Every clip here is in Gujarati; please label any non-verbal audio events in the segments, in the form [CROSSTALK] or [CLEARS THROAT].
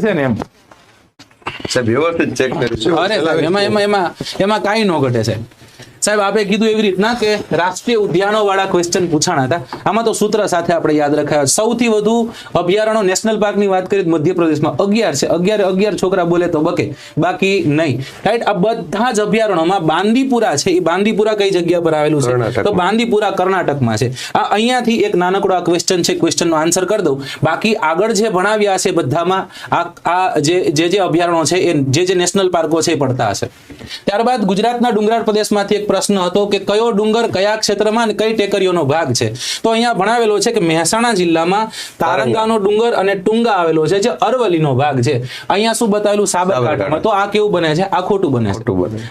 છે ને એમ? સાહેબ વ્યવસ્થિત ચેક કરીશું અરે સાહેબ એમાં એમાં એમાં એમાં કાંઈ ન ઘટે સાહેબ. સાહેબ આપે કીધું એવી રીતના કે રાષ્ટ્રીય ઉદ્યાનો વાળા ક્વેશ્ચન પૂછાણા હતા. આમાં તો સૂત્ર સાથે આપણે યાદ રખાયા. સૌથી વધુ અભયારણો નેશનલ પાર્કની વાત કરીએ તો મધ્યપ્રદેશમાં અગિયાર છે. અગિયાર અગિયાર છોકરા બોલે તો બકે. બાકી નહીં. રાઈટ આ બધા જ અભયારણોમાં બાંદીપુરા છે. એ બાંદીપુરા કઈ જગ્યા પર આવેલું છે? તો બાંદીપુરા કર્ણાટકમાં છે. આ અહીંયાથી એક નાનકડો આ ક્વેશ્ચન છે. ક્વેશ્ચનનો આન્સર કરી દઉં. બાકી આગળ જે ભણાવ્યા છે બધામાં આ આ જે જે અભયારણ્યો છે એ જે જે નેશનલ પાર્કો છે એ પડતા હશે. ત્યારબાદ ગુજરાતના ડુંગરાળ પ્રદેશમાંથી એક પ્રશ્ન હતો કે કયો ડુંગર કયા ક્ષેત્રમાં અને કઈ ટેકરીઓનો ભાગ છે? તો અહીંયા ભણાવેલો છે કે મહેસાણા જિલ્લામાં તારંગાનો ડુંગર અને ટુંગા આવેલો છે જે અરવલ્લીનો ભાગ છે. અહીંયા શું બતાવેલું? સાબરકાંઠામાં. તો આ કેવું બને છે? આ ખોટું બને છે.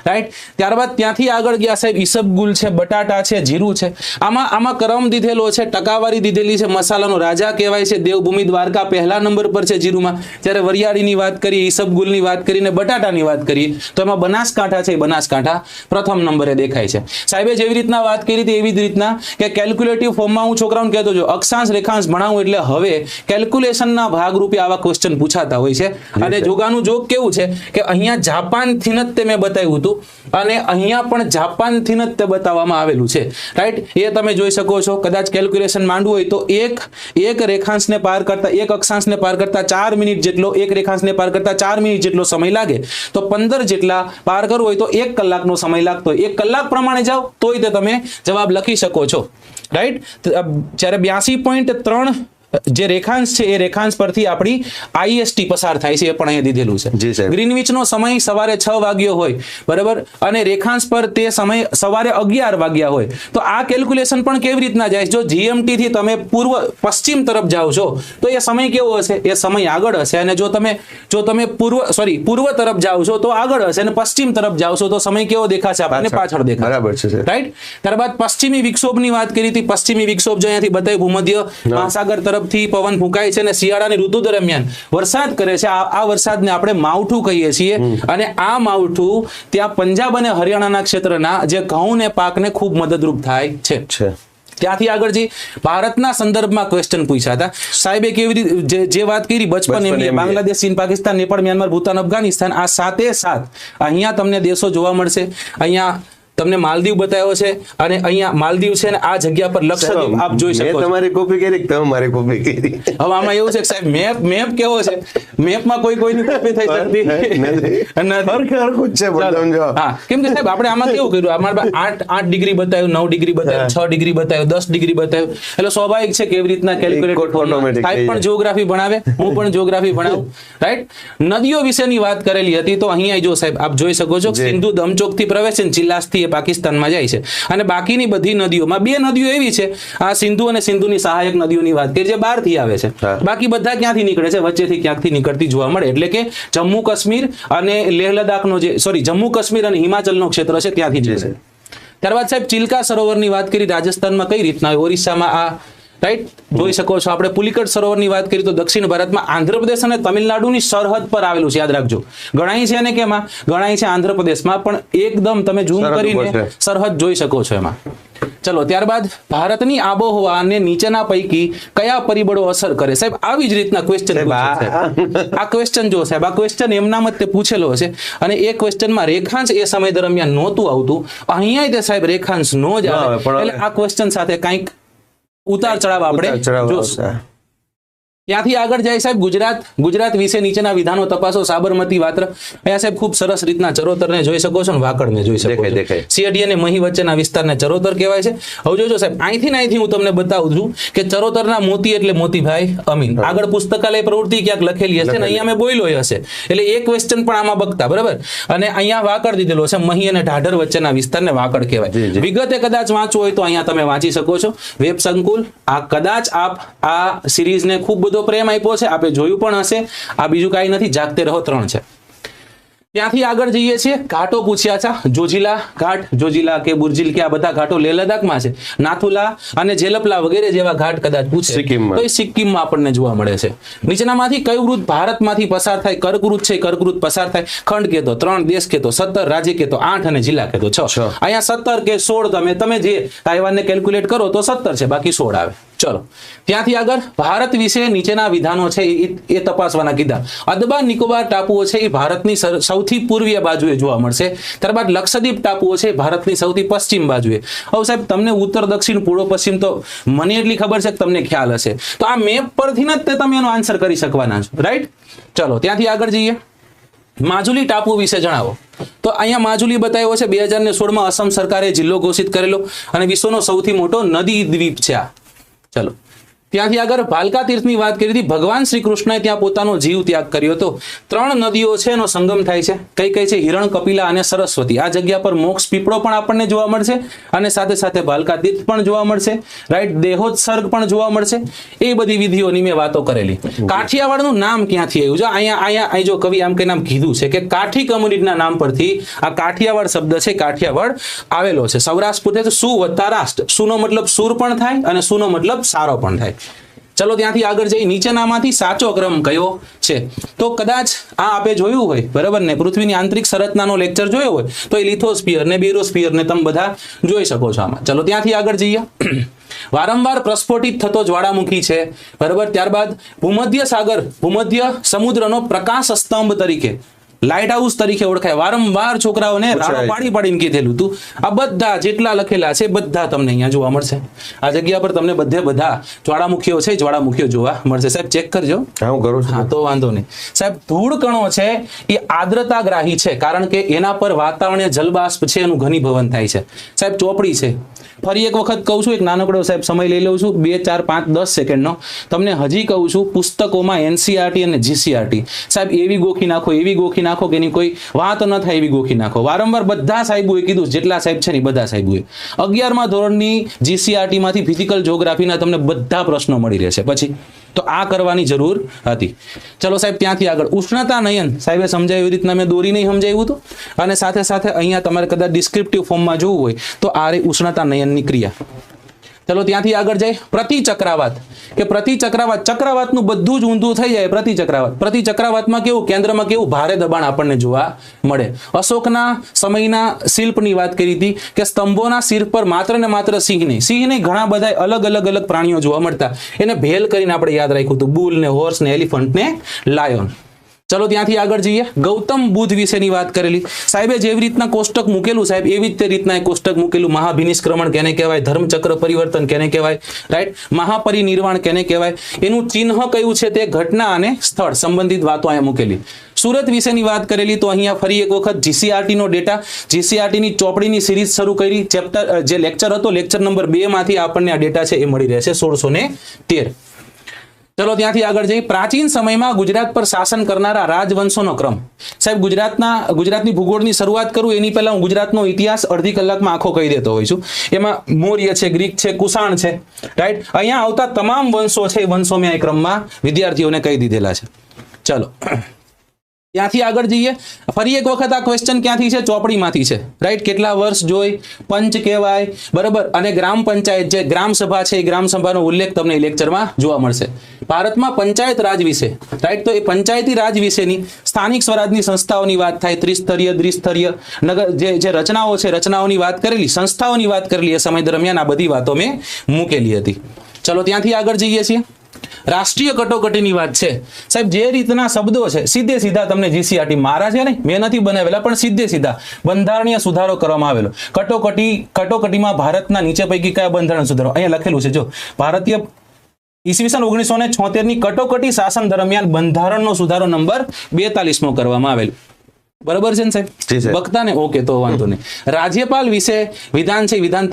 રાઈટ ત્યારબાદ ત્યાંથી આગળ ગયા સાહેબ ઈસબગુલ છે બટાટા છે જીરું છે. આમાં આમાં ક્રમ દીધેલો છે ટકાવારી દીધેલી છે મસાલાનો રાજા કહેવાય છે દેવભૂમિ દ્વારકા પહેલા નંબર પર છે જીરુમાં. જ્યારે વરિયાળીની વાત કરીએ ઈસબગુલની વાત કરીને બટાટાની વાત કરીએ તો એમાં બનાસકાંઠા છે બનાસકાંઠા પ્રથમ નંબરે દેખાય. છે. સાહેબે જેવી રીતના વાત કરી હતી એવી જ રીતના કે કેલ્ક્યુલેટિવ ફોર્મમાં હું છોકરાઓને કહેતો છું અક્ષાંશ રેખાંશ ભણાવું એટલે હવે કેલ્ક્યુલેશનના ભાગરૂપે આવા ક્વેશ્ચન પૂછાતા હોય છે. અને જોગાનું જોગ કેવું છે કે અહીંયા જાપાનથી જ તે મેં બતાવ્યું હતું અને અહીંયા પણ જાપાનથી જ તે બતાવવામાં આવેલું છે. રાઈટ એ તમે જોઈ શકો છો. કદાચ કેલ્ક્યુલેશન માંડવું હોય તો એક એક રેખાંશને પાર કરતા એક અક્ષાંશને પાર કરતા ચાર મિનિટ જેટલો એક રેખાંશને પાર કરતા ચાર મિનિટ જેટલો સમય લાગે. તો પંદર જેટલા પાર કરવું હોય તો એક કલાકનો સમય લાગતો હોય. એક કલાક પ્રમાણે જાઓ તોય તે તમે જવાબ લખી શકો છો. રાઈટ જ્યારે બ્યાસી પોઈન્ટ ત્રણ જે રેખાંશ છે એ રેખાંશ પરથી આપણી આઈએસટી પસાર થાય છે એ પણ અહીંયા દીધેલું છે. ગ્રીનવિચનો સમય સવારે છ વાગ્યો હોય બરાબર? અને રેખાંશ પર તે સમય સવારે અગિયાર વાગ્યા હોય. તો આ કેલ્ક્યુલેશન પણ કેવી રીતના જાય? જો જીએમટી થી તમે પૂર્વ પશ્ચિમ તરફ જાઓ છો તો એ સમય કેવો હશે? એ સમય આગળ હશે. અને જો તમે જો તમે પૂર્વ સોરી પૂર્વ તરફ જાઓ છો તો આગળ હશે. અને પશ્ચિમ તરફ જાઓ છો તો સમય કેવો દેખાશે? આપણને પાછળ દેખાશે. બરાબર છે રાઈટ ત્યારબાદ પશ્ચિમી વિક્ષોભની વાત કરી હતી. પશ્ચિમી વિક્ષોભ જો અહીંયાથી બતાવ્યું ભૂમધ્ય મહાસાગર તરફથી પવન ફૂંકાય છે અને શિયાળાની ઋતુ દરમિયાન વરસાદ કરે છે. આ વરસાદને આપણે માવઠું કહીએ છીએ. અને આ માવઠું ત્યાં પંજાબ અને હરિયાણાના ક્ષેત્રના જે ઘઉં ને પાકને ખૂબ મદદરૂપ થાય છે. ત્યાંથી આગળ જે ભારતના સંદર્ભમાં ક્વેશ્ચન પૂછ્યા હતા. સાહેબે કેવી રીતે જે- જે વાત કરી બચપન એમની. બાંગ્લાદેશ ચીન પાકિસ્તાન નેપાળ મ્યાનમાર ભૂતાન અફઘાનિસ્તાન આ સાતે સાત. અહીંયા તમને દેશો જોવા મળશે. અહીંયા તમને માલદીવ બતાવ્યો છે અને અહીંયા માલદીવ છે ને આ જગ્યા પર લક્ષદ્વીપ આપ જોઈ શકો છો. તમારી કોપી કરી તમે મારી કોપી કરી. હવે આમાં એવું છે કે સાહેબ મેપ મેપ કેવો છે? મેપમાં કોઈ કોઈની કોપી થઈ શકતી? નથી. હરખું જ છે. સમજો. હા કેમ કે સાહેબ આપણે આમાં કેવું કર્યું? અમારે આઠ આઠ ડિગ્રી બતાવ્યું નવ ડિગ્રી બતાવ્યું છ ડિગ્રી બતાવ્યું દસ ડિગ્રી બતાવ્યું. એટલે સ્વાભાવિક છે કે એવી રીતના કેલ્ક્યુલેટ સાહેબ પણ જાય. જીઓગ્રાફી ભણાવે હું પણ જીઓગ્રાફી ભણાવું. રાઈટ નદીઓ વિશેની વાત કરેલી હતી તો અહીંયા જો સાહેબ આપ જોઈ શકો છો સિંધુ દમચોકથી પ્રવેશન ચિલ્લાસથી પાકિસ્તાનમાં જાય છે. અને બાકીની બધી નદીઓમાં બે નદીઓ એવી છે આ સિંધુ અને સિંધુની સહાયક નદીઓની વાત કરીએ જે બહારથી આવે છે. બાકી બધા ક્યાંથી નીકળે છે? વચ્ચેથી ક્યાંકથી નીકળતી જોવા મળે. એટલે કે જમ્મુ કાશ્મીર અને લેહ લદ્દાખનો જે સોરી જમ્મુ કાશ્મીર અને હિમાચલનો ક્ષેત્ર છે ત્યાંથી જ નીકળે ત્યારબાદ સાહેબ ચિલ્કા સરોવરની વાત કરી રાજસ્થાનમાં કઈ રીતના ઓરિસ્સામાં આ રાઈટ જોઈ શકો છો આપણે પુલિકટ સરોવરની વાત કરી તો દક્ષિણ ભારતમાં આંધ્રપ્રદેશ અને તમિલનાડુની સરહદ પર આવેલું છે. યાદ રાખજો. ગણાય છે અને કેમાં? ગણાય છે આંધ્રપ્રદેશમાં પણ એકદમ તમે ઝૂમ કરીને સરહદ જોઈ શકો છો એમાં. ચલો ત્યારબાદ ભારતની આબોહવાને નીચેના પૈકી કયા પરિબળો અસર કરે? સાહેબ આવી જ રીતના ક્વેશ્ચન આ- ક્વેશ્ચન જો સાહેબ આ ક્વેશ્ચન એમનામ જ તે પૂછેલો હશે અને એ ક્વેશ્ચનમાં રેખાંશ એ સમય દરમિયાન નહોતું આવતું. અહીંયા તે સાહેબ રેખાંશ નો જ આવે. એટલે આ ક્વેશ્ચન સાથે કંઈક ઉતાર ચડાવ આપણે ઉતાર ચઢાવ જોશું આવશે. ત્યાંથી આગળ જાય સાહેબ ગુજરાત ગુજરાત વિશે નીચેના વિધાનો તપાસો સાબરમતી વાત્ર. અહીંયા સાહેબ ખૂબ સરસ રીતના ચરોતરને જોઈ શકો છો ને વાકડને જોઈ શકો છો. દેખાય. અને મહી વચ્ચેના વિસ્તારને ચરોતર કહેવાય છે. હવે જોજો સાહેબ અહીંથી ને અહીંથી હું તમને બતાવું છું કે ચરોતરના મોતી એટલે મોતીભાઈ અમીન. આગળ પુસ્તકાલય પ્રવૃત્તિ ક્યાંક લખેલી હશે ને અહીંયા મેં બોલ્યો હશે. એટલે એક ક્વેશ્ચન પણ આમાં બગતા બરાબર? અને અહીંયા વાકડ દીધેલો છે મહી અને ઢાઢર વચ્ચેના વિસ્તારને વાકડ કહેવાય. વિગતે કદાચ વાંચવું હોય તો અહીંયા તમે વાંચી શકો છો. વેબ સંકુલ આ કદાચ આપ આ સિરીઝને ખૂબ બધો પ્રેમ આપ્યો છે આપે જોયું પણ હશે. આ બીજું કાંઈ નથી જાગતે રહો ત્રણ છે. ત્યાંથી આગળ જઈએ છીએ ઘાટો પૂછ્યા છે જોજીલા ઘાટ જોજીલા કે બુર્જીલ કે આ બધા ઘાટો લેહ લદ્દાખમાં છે. નાથુલા અને જેલપલા વગેરે જેવા ઘાટ કદાચ પૂછે તો એ સિક્કિમમાં આપણને જોવા મળે છે. નીચેનામાંથી કયું વૃત ભારતમાંથી પસાર થાય? કર્કવૃત છે કર્કવૃત પસાર થાય. ખંડ કહેતો ત્રણ દેશ કેતો સત્તર રાજ્ય કેતો આઠ અને જિલ્લા કહેતો છ. છ. અહીંયા સત્તર કે સોળ તમે તમે જે તાઇવાનને કેલ્ક્યુલેટ કરો તો સત્તર છે બાકી સોળ આવે. ચલો. ત્યાંથી આગળ ભારત વિશે નીચેના વિધાનો છે એ- તપાસવાના કીધા અદબા નિકોબાર ટાપુઓ છે એ ભારતની સૌથી પૂર્વીય બાજુએ જોવા મળશે. ત્યારબાદ લક્ષદ્વીપ ટાપુઓ છે ભારતની સૌથી પશ્ચિમ બાજુએ. હવે સાહેબ, તમને ઉત્તર, દક્ષિણ, પૂર્વ, પશ્ચિમ તો મને એટલી ખબર છે કે તમને ખ્યાલ હશે. તો આ મેપ પરથી જ તે તમે એનો આન્સર કરી શકવાના છો રાઈટ ચલો, ત્યાંથી આગળ જઈએ. માજુલી ટાપુ વિશે જણાવો. તો અહીંયા માજુલી બતાવ્યો છે, બે હજાર સોળમાં અસમ સરકારે જિલ્લો ઘોષિત કરેલો અને વિશ્વનો સૌથી મોટો નદી દ્વીપ છે આ. ચલો. ત્યાંથી આગળ ભાલકા તીર્થની વાત કરી હતી. ભગવાન શ્રી કૃષ્ણએ ત્યાં પોતાનો જીવ ત્યાગ કર્યો હતો. ત્રણ નદીઓ છે એનો સંગમ થાય છે. કઈ કઈ છે? હિરણ કપિલા અને સરસ્વતી. આ જગ્યા પર મોક્ષ પીપળો પણ આપણને જોવા મળશે અને સાથે સાથે ભાલકા તીર્થ પણ જોવા મળશે. રાઈટ? દેહોત્સર્ગ પણ જોવા મળશે. એ બધી વિધિઓની મેં વાતો કરેલી. કાઠિયાવાડનું નામ ક્યાંથી આવ્યું? છે અહીંયા અહીંયા અહીં જો કવિ આમ કઈ નામ કીધું છે કે કાઠી કમ્યુનિટીના નામ પરથી આ કાઠિયાવાડ શબ્દ છે કાઠિયાવાડ આવેલો છે. સૌરાષ્ટ્ર પૂછે સુ વત્તા રાષ્ટ્ર. સુનો મતલબ સુર પણ થાય અને સુનો મતલબ સારો પણ થાય. ચલો ત્યાંથી આગળ જઈ નીચેનામાંથી સાચો ક્રમ કયો છે. તો કદાચ આ આપે જોયું હોય, બરાબર ને? પૃથ્વીની આંતરિક સંરચનાનો લેક્ચર જોયો હોય, તો એ લિથોસ્ફિયર ને બેરોસ્ફિયર ને તમે બધા જોઈ શકો છો આમાં. ચલો ત્યાંથી આગળ જઈએ. [CLEARS THROAT] વારંવાર પ્રસ્ફોટિત થતો જ્વાળામુખી છે, બરાબર? ત્યારબાદ ભૂમધ્ય સાગર, ભૂમધ્ય સમુદ્રનો પ્રકાશ સ્તંભ તરીકે. લાઇટ હાઉસ તરીકે ઓળખાય. વારંવાર છોકરાઓને રાડો પાડી પાડીને કીધેલું હતું. આ બધા જેટલા લખેલા છે બધા તમને અહીંયા જોવા મળશે. આ જગ્યા પર તમને બધે બધા જ્વાળામુખીઓ છે જ્વાળામુખીઓ જોવા મળશે. સાહેબ ચેક કરજો. હું કરું હા તો વાંધો નહીં. સાહેબ ધૂળ કણો છે એ આર્દ્રતાગ્રાહી છે કારણ કે એના પર વાતાવરણીય જલબાષ્પ છે એનું ઘનીભવન થાય છે. સાહેબ ચોપડી છે. ફરી એક વખત કહું છું એક નાનકડો સાહેબ સમય લઈ લઉં છું બે ચાર પાંચ દસ સેકન્ડનો. તમને હજી કહું છું પુસ્તકોમાં એનસીઆરટી અને જીસીઆરટી સાહેબ એવી ગોખી નાખો એવી ગોખી નાખો કે એની કોઈ વાત ન થાય એવી ગોખી નાખો. વારંવાર બધા સાહેબોએ કીધું, જેટલા સાહેબ છે ને બધા સાહેબોએ. અગિયારમા ધોરણની જીસીઆરટીમાંથી ફિઝિકલ જોગ્રાફીના તમને બધા પ્રશ્નો મળી રહેશે. પછી તો આ કરવાની જરૂર હતી. ચલો સાહેબ, ત્યાંથી આગળ. ઉષ્ણતા નયન. સાહેબે સમજાય એવી રીતના મેં દોરી નહીં સમજાવ્યું હતું. અને સાથે સાથે અહીંયા તમારે કદાચ ડિસ્ક્રિપ્ટિવ ફોર્મમાં જોવું હોય તો આ રે ઉષ્ણતા નયનની ક્રિયા. ચલો ત્યાંથી આગળ જાય પ્રતિચક્રાવાત કે પ્રતિચક્રાવાત ચક્રાવાતનું બધું જ ઊંધું થઈ જાય પ્રતિચક્રાવાત પ્રતિચક્રાવાતમાં કેવું? કેન્દ્રમાં કેવું? ભારે દબાણ આપણને જોવા મળે. અશોકના સમયના શિલ્પની વાત કરી હતી કે સ્તંભોના શિર પર માત્ર ને માત્ર સિંહ નહીં સિંહ નહીં ઘણા બધા અલગ અલગ અલગ પ્રાણીઓ જોવા મળતા. એને ભેલ કરીને આપણે યાદ રાખ્યું હતું. બુલ ને હોર્સ ને એલિફન્ટ ને લાયોન. ચલો ત્યાંથી આગળ જઈએ. ગૌતમ બુદ્ધ વિશેની વાત કરેલી. સાહેબે જેવી રીતના કોષ્ટક મૂકેલું, સાહેબ, એવી જ રીતના એ કોષ્ટક મૂકેલું. મહાભિનિષ્ક્રમણ કેને કહેવાય? ધર્મચક્ર પરિવર્તન કેને કહેવાય? રાઈટ મહાપરિનિર્વાણ કેને કહેવાય? એનું ચિહ્ન કયું છે તે ઘટના અને સ્થળ સંબંધિત વાતો અહીંયા મૂકેલી. સુરત વિશેની વાત કરેલી, તો અહીંયા ફરી એક વખત જીસીઆરટી નો ડેટા. જીસીઆરટી ની ચોપડીની સિરીઝ શરૂ કરી. ચેપ્ટર જે લેક્ચર હતો લેક્ચર નંબર બે માંથી આપણને આ ડેટા છે એ મળી રહેશે સોળસો ને તેર. ચલો ત્યાંથી આગળ જઈ. પ્રાચીન સમયમાં ગુજરાત પર શાસન કરનારા રાજવંશોનો ક્રમ. સાહેબ, ગુજરાતના, ગુજરાતની ભૂગોળની શરૂઆત કરું, એની પહેલા હું ગુજરાતનો ઇતિહાસ અડધી કલાકમાં આખો કહી દેતો હોઉં છું. એમાં મૌર્ય છે, ગ્રીક છે, કુષાણ છે રાઈટ અહીંયા આવતા તમામ વંશો છે એ વંશો મેં આ ક્રમમાં વિદ્યાર્થીઓને કહી દીધેલા છે. ચલો. ત્યાંથી આગળ જઈએ. ફરી એક વખત આ ક્વેશ્ચન ક્યાંથી છે? ચોપડીમાંથી છે. રાઈટ કેટલા વર્ષ જોઈ? પંચ કહેવાય. બરાબર? અને ગ્રામ પંચાયત જે ગ્રામ સભા છે, એ ગ્રામ સભાનો ઉલ્લેખ તમને લેક્ચરમાં જોવા મળશે. ભારતમાં પંચાયત રાજ વિશે. રાઈટ તો એ પંચાયતી રાજ વિશેની સ્થાનિક સ્વરાજની સંસ્થાઓની વાત થાય. ત્રિસ્તરીય, દ્વિસ્તરીય, નગર જે જે રચનાઓ છે, રચનાઓની વાત કરેલી, સંસ્થાઓની વાત કરેલી એ સમય દરમિયાન આ બધી વાતો મેં મૂકેલી હતી. ચલો ત્યાંથી આગળ જઈએ છીએ. રાષ્ટ્રીય કટોકટીની વાત છે. સાહેબ, જે રીતના શબ્દો છે, સીધે સીધા તમને જીસીઆરટી મારા છે ને, મેં નથી બનાવેલા, પણ સીધે સીધા બંધારણીય સુધારો કરવામાં આવેલો. કટોકટી, કટોકટીમાં ભારતના નીચે પૈકી કયા બંધારણ સુધારો? અહીંયા લખેલું છે, જો. ભારતીય ઈસવીસન ઓગણીસો ને છોતેરની કટોકટી શાસન દરમિયાન બંધારણનો સુધારો નંબર બેતાલીસમો કરવામાં આવેલો. બરાબર છે ને સાહેબ. વક્તા ને ઓકે તો વાંધો નહીં. રાજ્યપાલ વિશે વિધાન છે વિધાન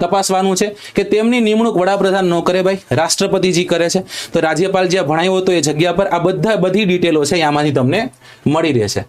તપાસવાનું છે કે તેમની નિમણૂક વડાપ્રધાન ન કરે ભાઈ? રાષ્ટ્રપતિજી કરે છે. તો રાજ્યપાલ જ્યાં ભણાયો હતો એ જગ્યા પર આ બધા બધી ડિટેલો છે આમાંથી તમને મળી રહેશે.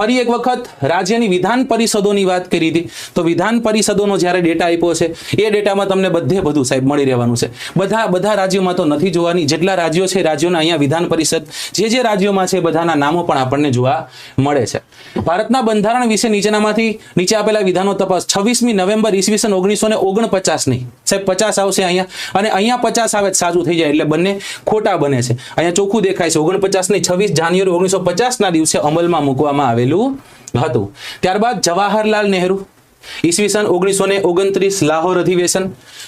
ફરી એક વખત રાજ્યની વિધાન પરિષદોની વાત કરી હતી. તો વિધાન પરિષદોનો જ્યારે ડેટા આપ્યો છે, એ ડેટામાં તમને બધે બધું સાહેબ મળી રહેવાનું છે. બધા બધા રાજ્યોમાં તો નથી જોવાની. જેટલા રાજ્યો છે રાજ્યોના અહીંયા વિધાન પરિષદ, જે જે રાજ્યોમાં છે બધાના નામો પણ આપણને જોવા મળે છે. ભારતના બંધારણ વિશે નીચેનામાંથી નીચે આપેલા વિધાનો તપાસ. છવ્વીસમી નવેમ્બર ઈસવીસન ઓગણીસો ને ઓગણપચાસની. સાહેબ, પચાસ આવશે અહીંયા. અને અહીંયા પચાસ આવે સાચું થઈ જાય. એટલે બંને ખોટા બને છે. અહીંયા ચોખ્ખું દેખાય છે. ઓગણપચાસની છવ્વીસ જાન્યુઆરી ઓગણીસો પચાસના દિવસે અમલમાં મૂકવામાં આવેલું હતું. ત્યારબાદ જવાહરલાલ નહેરુ, ઈસવીસન ઓગણીસો ને ઓગણત્રીસ લાહોર અધિવેશન.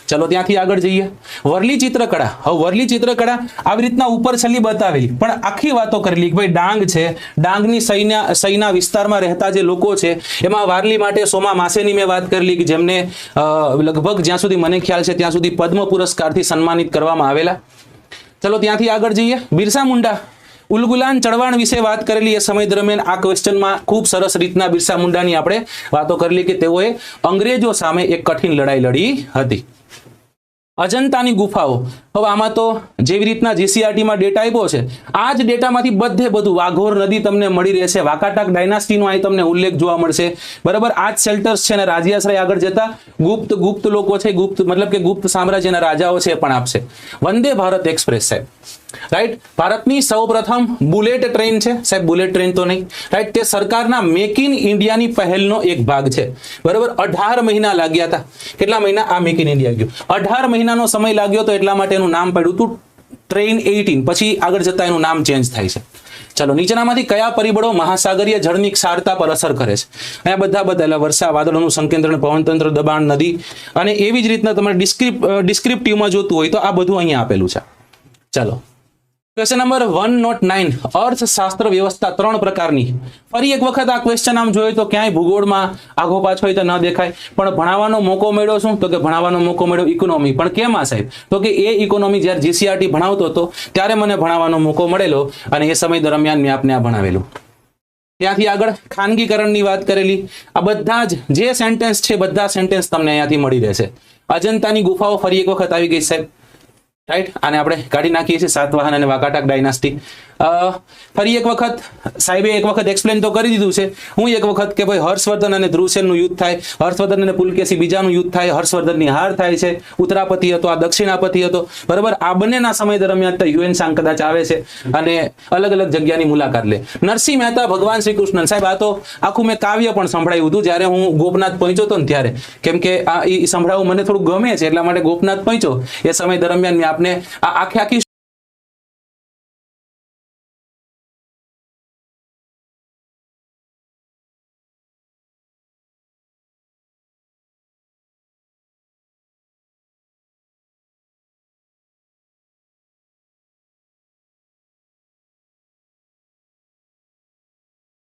ચલો ત્યાંથી આગળ જઈએ. વરલી ચિત્રકળા. હવે વરલી ચિત્રકળા આવી રીતના ઉપર છેલ્લી બતાવેલી. પણ આખી વાતો કરેલી કે ભાઈ ડાંગ છે. ડાંગની સૈન્ય, સૈના વિસ્તારમાં રહેતા જે લોકો છે, એમાં વારલી માટે સોમા માસેની મેં વાત કરેલી કે જેમને લગભગ જ્યાં સુધી મને ખ્યાલ છે ત્યાં સુધી પદ્મ પુરસ્કારથી સન્માનિત કરવામાં આવેલા. ચલો ત્યાંથી આગળ જઈએ. બિરસા મુંડા. ઉલગુલાન ચળવાણ વિશે વાત કરેલી એ સમય દરમિયાન આ ક્વેશ્ચનમાં ખૂબ સરસ રીતના બિરસા મુંડાની આપણે વાતો કરેલી કે તેઓએ અંગ્રેજો સામે એક કઠિન લડાઈ લડી હતી. અજંતાની ગુફાઓ. હવે આમાં તો જેવી રીતના જીસીઆરટીમાં ડેટા આપ્યો છે, આ જ ડેટામાંથી બધે બધું વાઘોર નદી તમને મળી રહેશે વાકાટાક ડાયનાસ્ટીનો અહીં તમને ઉલ્લેખ જોવા મળશે. બરાબર, આ જ શેલ્ટર્સ છે અને રાજ્યાશ્રય આગળ જતા ગુપ્ત ગુપ્ત લોકો છે, ગુપ્ત, મતલબ કે ગુપ્ત સામ્રાજ્યના રાજાઓ છે પણ આપશે. વંદે ભારત એક્સપ્રેસ સાહેબ. રાઈટ ભારતની સૌપ્રથમ બુલેટ ટ્રેન છે. સાહેબ, બુલેટ ટ્રેન તો નહીં. રાઈટ તે સરકારના મેક ઇન ઇન્ડિયાની પહેલનો એક ભાગ છે. બરાબર, અઢાર મહિના લાગ્યા હતા. કેટલા મહિના? આ મેક ઇન ઇન્ડિયા ગયું. અઢાર મહિનાનો સમય લાગ્યો તો એટલા માટે એનું નામ પડ્યું હતું ટ્રેન એઇટીન પછી આગળ જતા એનું નામ ચેન્જ થાય છે. ચાલો, નીચેનામાંથી કયા પરિબળો મહાસાગરીય જળની ક્ષારતા પર અસર કરે છે? અહીંયા બધા બધા એટલે વાદળોનું સંકેન્દ્રણ, પવનતંત્ર, દબાણ, નદી અને એવી જ રીતના તમારે ડિસ્ક્રિપ ડિસ્ક્રિપ્ટિવમાં જોતું હોય તો આ બધું અહીંયા આપેલું છે. ચાલો. Question number one note nine અર્થશાસ્ત્ર વ્યવસ્થા ત્રણ પ્રકારની. ફરી એક વખત આ ક્વેશ્ચન આમ જોઈએ તો ક્યાંય ભૂગોળમાં આગો પાછો હોય તો ન દેખાય. પણ ભણાવવાનો મોકો મળ્યો શું? તો કે ભણાવવાનો મોકો મળ્યો ઇકોનોમી પણ કેમાં સાહેબ? તો કે એ ઇકોનોમી જ્યારે જીસીઆરટી ભણાવતો હતો, ત્યારે મને ભણાવવાનો મોકો મળેલો અને એ સમય દરમિયાન મેં આપને આ ભણાવેલું. ત્યાંથી આગળ ખાનગીકરણની વાત કરેલી. આ બધા જ, જે સેન્ટેન્સ છે, બધા સેન્ટેન્સ તમને અહીંયાથી મળી રહેશે. અજંતાની ગુફાઓ ફરી એક વખત આવી ગઈ સાહેબ. રાઈટ આને આપણે કાઢી નાખીએ છીએ. સાતવાહન અને વાકાટાક ડાયનાસ્ટી ફરી એક વખત સાહેબે એક વખત એક્સપ્લેન તો કરી દીધું છે. હું એક વખત કે ભાઈ હર્ષવર્ધન અને ધ્રુવસેનનું યુદ્ધ થાય. હર્ષવર્ધન અને પુલકેશી બીજાનું યુદ્ધ થાય. હર્ષવર્ધનની હાર થાય છે. ઉત્તરાપતિ હતો, આ દક્ષિણાપતિ હતો. બરાબર? આ બંનેના સમય દરમિયાન તો યુએન સાંગ કદાચ આવે છે અને અલગ અલગ જગ્યાની મુલાકાત લે. નરસિંહ મહેતા, ભગવાન શ્રી કૃષ્ણ સાહેબ, આ તો આખું મેં કાવ્ય પણ સંભળાયું હતું. જ્યારે હું ગોપનાથ પહોંચ્યો હતો ને ત્યારે. કેમ કે આ એ સંભળાવવું મને થોડું ગમે છે, એટલા માટે ગોપનાથ પહોંચ્યો. એ સમય દરમિયાન આપને આ આખી આખી